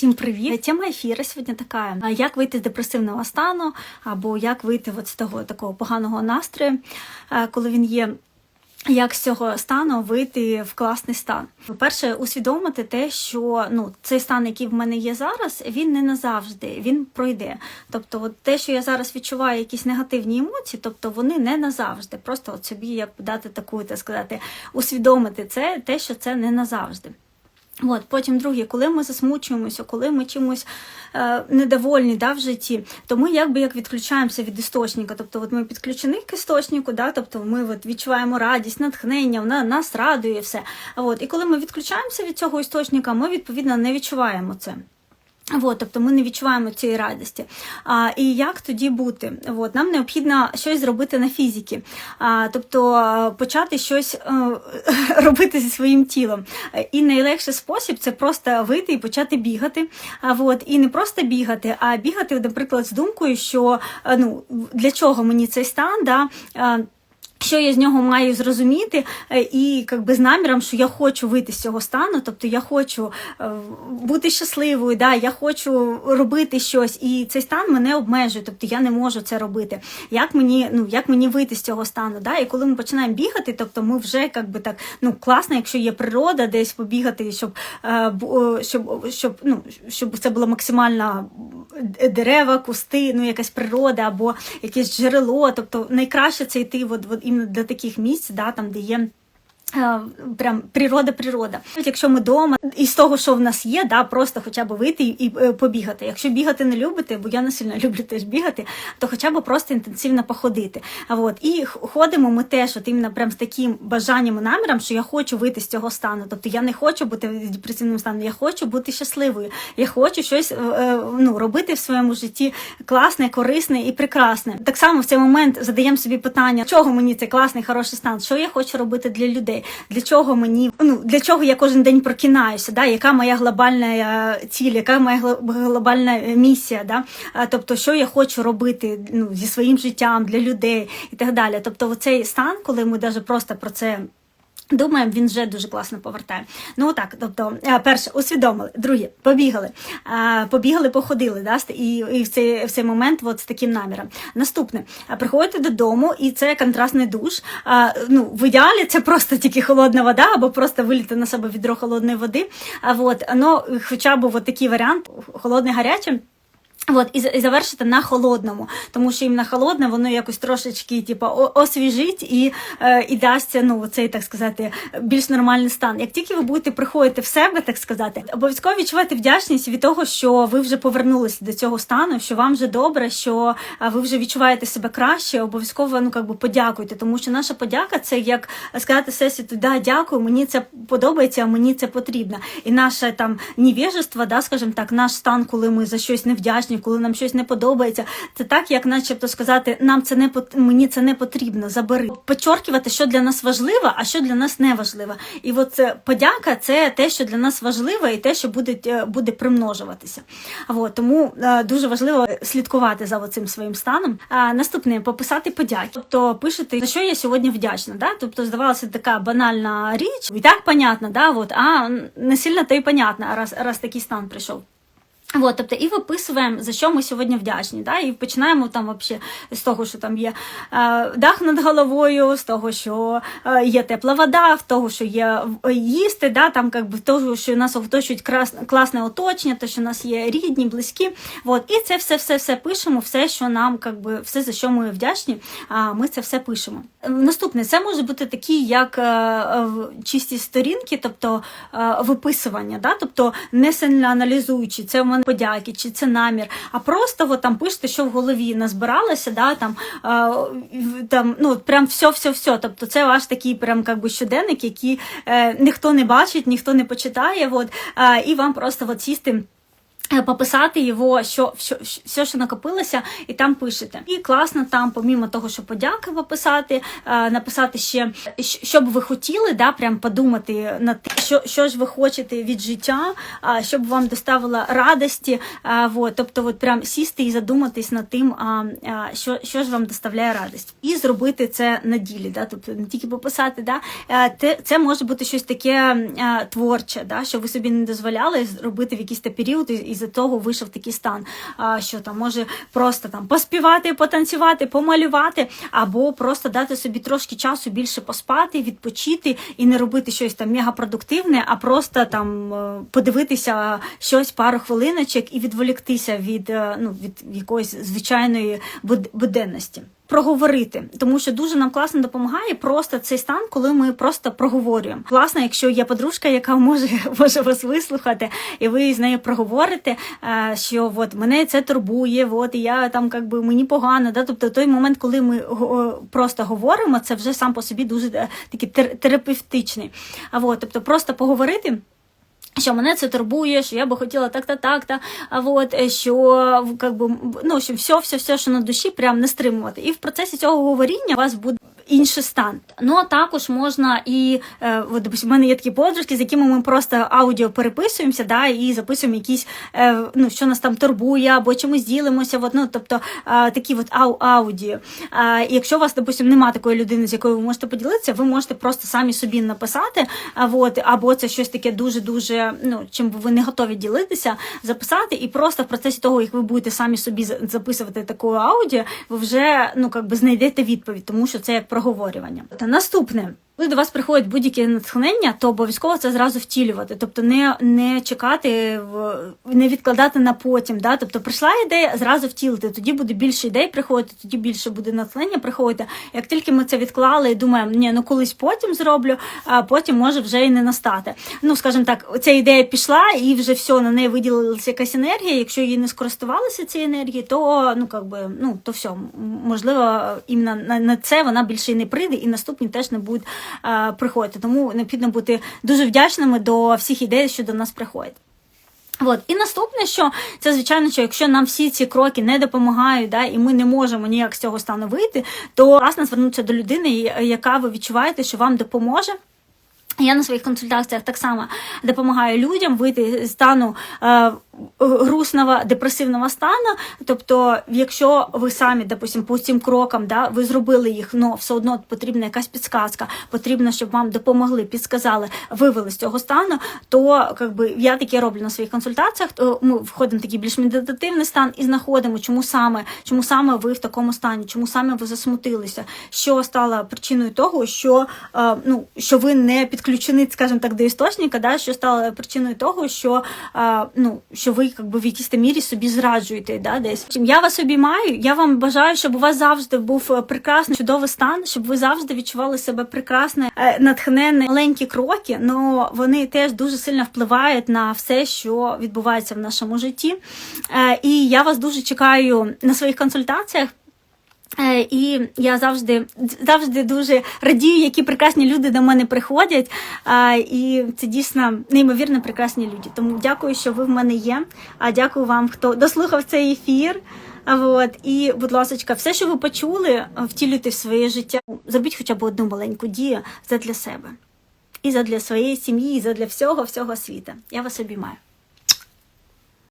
Всім привіт! Тема ефіру сьогодні така: як вийти з депресивного стану, або як вийти от з того такого поганого настрою, коли він є. Як з цього стану вийти в класний стан? По-перше, усвідомити те, що ну цей стан, який в мене є зараз, він не назавжди, він пройде. Тобто, от те, що я зараз відчуваю, якісь негативні емоції, тобто вони не назавжди. Просто от собі як дати таку, так сказати, усвідомити це, те, що це не назавжди. От, потім друге, коли ми засмучуємося, коли ми чимось е, недовольні да, в житті, то ми якби як відключаємося від істочника. Тобто, от ми підключені к істочнику, да, тобто ми от відчуваємо радість, натхнення, вона нас радує все. От, і коли ми відключаємося від цього істочника, ми відповідно не відчуваємо це. От, тобто ми не відчуваємо цієї радості. А, І як тоді бути? От, Нам необхідно щось зробити на фізиці, а, тобто почати щось а, робити зі своїм тілом. І найлегший спосіб це просто вийти і почати бігати. А, от, І не просто бігати, а бігати, наприклад, з думкою, що ну, для чого мені цей стан. да, що я з нього маю зрозуміти, е, і якби з наміром, що я хочу вийти з цього стану, тобто я хочу е, бути щасливою, да, я хочу робити щось, і цей стан мене обмежує, тобто я не можу це робити. Як мені ну, як мені вийти з цього стану? Да? І коли ми починаємо бігати, тобто ми вже якби так ну класно, якщо є природа, десь побігати, щоб е, щоб, щоб, ну, щоб це було максимально дерева, кусти, ну якась природа або якесь джерело. Тобто найкраще це йти от, іменно для таких місць, да, там де є. Е, прям природа-природа. Якщо ми вдома, із того, що в нас є, да, просто хоча б вийти і е, побігати. Якщо бігати не любите, бо я не сильно люблю теж бігати, то хоча б просто інтенсивно походити. А от і ходимо ми теж от іменно прям з таким бажанням і наміром, що я хочу вийти з цього стану. Тобто я не хочу бути в депресивному стані, я хочу бути щасливою. Я хочу щось е, ну, робити в своєму житті класне, корисне і прекрасне. Так само в цей момент задаємо собі питання, чого мені цей класний, хороший стан, що я хочу робити для людей для чого мені ну для чого я кожен день прокинаюся, да, яка моя глобальна е, ціль, яка моя глобальна е, місія, да, тобто, що я хочу робити ну, зі своїм життям для людей і так далі. Тобто, цей стан, коли ми навіть просто про це. Думаємо, він вже дуже класно повертає. Ну так, тобто, е, перше, усвідомили, друге, побігали, побігали, походили, да, і і в цей в цей момент от з таким наміром. Наступне, приходите додому, і це контрастний душ. Ну, В ідеалі це просто тільки холодна вода, або просто виліти на себе відро холодної води. А от, ну, Хоча б от такий варіант, холодне гаряче. От, і і завершити на холодному, тому що їм на холодне воно якось трошечки типу, освіжить і е, і дасться ну, цей, так сказати, більш нормальний стан. Як тільки ви будете приходити в себе, так сказати, обов'язково відчувати вдячність від того, що ви вже повернулися до цього стану, що вам вже добре, що ви вже відчуваєте себе краще, обов'язково ну, би, подякуйте, тому що наша подяка це як сказати всесвіту, да, дякую, мені це подобається, мені це потрібно. І наше там невіжество, да, скажімо так, наш стан, коли ми за щось не вдячні коли нам щось не подобається. Це так, як начебто сказати, нам це не мені це не потрібно, забери. Почоркувати, що для нас важливо, а що для нас не важливо. І от подяка це те, що для нас важливо, і те, що буде е, буде примножуватися. От, тому е, дуже важливо слідкувати за цим своїм станом. А наступне пописати подяки. Тобто пишете, за що я сьогодні вдячна. Да? Тобто, здавалося, така банальна річ, і так понятно, да? от, а не сильно то й понятно, раз, раз такий стан прийшов. От, тобто і виписуємо, за що ми сьогодні вдячні. Да? І починаємо там вообще з того, що там є е, дах над головою, з того, що е, є тепла вода, з того, що є їсти, да? там, как би, того, що нас оточують класне оточення, то, що нас є рідні, близькі. От. І це все-все-все пишемо, все, що нам, как би, все, за що ми вдячні, а ми це все пишемо. Наступне, це може бути такі, як е, чисті сторінки, тобто е, виписування, да? тобто не сильно аналізуючи. Це в мене подяки, чи це намір, а просто от, там пишете, що в голові назбиралося, да, там, е, там, ну, прям все-все-все. Тобто це ваш такий прям как би, щоденник, який е, ніхто не бачить, ніхто не почитає. От, е, і вам просто от, сісти. Е, Пописати його, що, що, все, що накопилося, і там пишете. І класно там, помімо того, що подяки пописати, е, написати ще, що б ви хотіли, да, прям подумати над тим, що, що ж ви хочете від життя, щоб вам доставило радості. Вот, тобто, от прям сісти і задуматись над тим, що, що ж вам доставляє радість. І зробити це на ділі, да, тобто не тільки пописати, да, е, те, це може бути щось таке е, творче, да, що ви собі не дозволяли зробити в якийсь та період, і, і за того вийшов такий стан, що там може просто там поспівати, потанцювати, помалювати, або просто дати собі трошки часу більше поспати, відпочити і не робити щось там мегапродуктивне, а просто там е, подивитися щось пару хвилиночок і відволіктися від, е, ну, від якоїсь звичайної буд- буденності. Проговорити, тому що дуже нам класно допомагає просто цей стан, коли ми просто проговорюємо. Класно, якщо є подружка, яка може, може вас вислухати, і ви з нею проговорите, е, що от мене це турбує, от і я там як би мені погано. Да? Тобто той момент, коли ми просто говоримо, це вже сам по собі дуже е, такий тер- терапевтичний. А от, тобто просто поговорити. Що мене це турбує, що я би хотіла так-то, так-то, а вот, е, що как би, ну, що все, все, все, що на душі, прям не стримувати. І в процесі цього говоріння у вас буде інший стан. Ну а також можна і е, от, допустим, в мене є такі подружки, з якими ми просто аудіо переписуємося, да, і записуємо якісь, е, ну, що нас там турбує, або чимось ділимося. От, ну, тобто е, такі от ау аудіо. І якщо у вас, допустим, немає такої людини, з якою ви можете поділитися, ви можете просто самі собі написати, от, або це щось таке дуже-дуже, ну, чим ви не готові ділитися, записати, і просто в процесі того, як ви будете самі собі записувати таку аудіо, ви вже ну, как би знайдете відповідь, тому що це як проговорювання. Та наступне. Коли до вас приходить будь-яке натхнення, то обов'язково це зразу втілювати, тобто не, не чекати, не відкладати на потім. Да? Тобто прийшла ідея, зразу втілити. Тоді буде більше ідей приходити, тоді більше буде натхнення приходити. Як тільки ми це відклали і думаємо, ні, ну колись потім зроблю, а потім може вже і не настати. Ну, скажімо так, ця ідея пішла і вже все, на неї виділилася якась енергія. Якщо її не скористувалися цією енергією, то ну как би, ну то все, можливо, іменно на, це вона більше і не прийде, і наступні теж не будуть приходити. Тому необхідно бути дуже вдячними до всіх ідей, що до нас приходять. От. І наступне, що це звичайно, що якщо нам всі ці кроки не допомагають, да, і ми не можемо ніяк з цього стану вийти, то класно звернутися до людини, яка ви відчуваєте, що вам допоможе. Я на своїх консультаціях так само допомагаю людям вийти з стану е, грустного депресивного стану. Тобто, якщо ви самі, допустим, по цим крокам, да, ви зробили їх, але все одно потрібна якась підсказка, потрібно, щоб вам допомогли, підсказали, вивели з цього стану, то как би, я таке роблю на своїх консультаціях. То ми входимо в такий більш медитативний стан і знаходимо, чому саме, чому саме ви в такому стані, чому саме ви засмутилися, що стало причиною того, що, е, ну, що ви не підключені, скажімо так, до істочника, да, що стало причиною того, що, е, ну, що ви якби в якійсь мірі собі зраджуєте да, десь. Я вас обіймаю, я вам бажаю, щоб у вас завжди був е, прекрасний, чудовий стан, щоб ви завжди відчували себе прекрасно, натхнене. маленькі кроки, але вони теж дуже сильно впливають на все, що відбувається в нашому житті. Е, І я вас дуже чекаю на своїх консультаціях. Е, І я завжди завжди дуже радію, які прекрасні люди до мене приходять. Е, І це дійсно неймовірно прекрасні люди. Тому дякую, що ви в мене є. А дякую вам, хто дослухав цей ефір. От і, будь ласка, все, що ви почули, втілюйте в своє життя. Зробіть хоча б одну маленьку дію задля себе і задля своєї сім'ї, і задля всього всього світу. Я вас обіймаю.